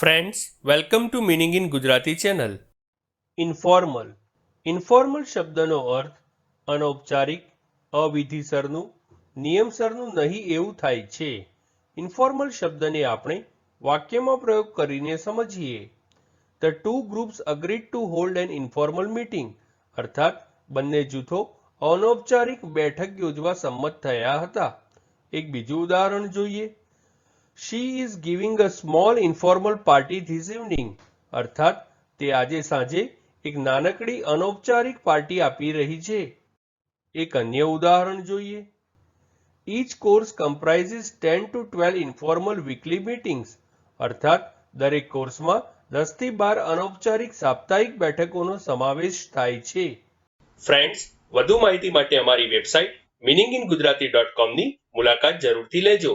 Friends welcome to meaning in Gujarati channel informal informal શબ્દનો અર્થ અનૌપચારિક, અવિધિસરનું, નિયમસરનું નહીં એવું થાય છે. ઇન્ફોર્મલ શબ્દને આપણે વાક્યમાં પ્રયોગ કરીને સમજીએ. The two groups agreed to hold an informal meeting અર્થાત, બંને જૂથો અનૌપચારિક બેઠક યોજવા સંમત થયા હતા. એક બીજું ઉદાહરણ જોઈએ. She is giving a small informal party this evening અર્થાત, તે આજે સાંજે એક નાનકડી અનૌપચારિક પાર્ટી આપી રહી છે. એક અન્ય ઉદાહરણ જોઈએ. Each course comprises ten to twelve informal weekly meetings અર્થાત, દરેક કોર્સમાં દસથી બાર અનૌપચારિક સાપ્તાહિક બેઠકોનો સમાવેશ થાય છે. ફ્રેન્ડ્સ વધુ માહિતી માટે અમારી website meaning in Gujarati dot કોમની મુલાકાત જરૂરથી લેજો.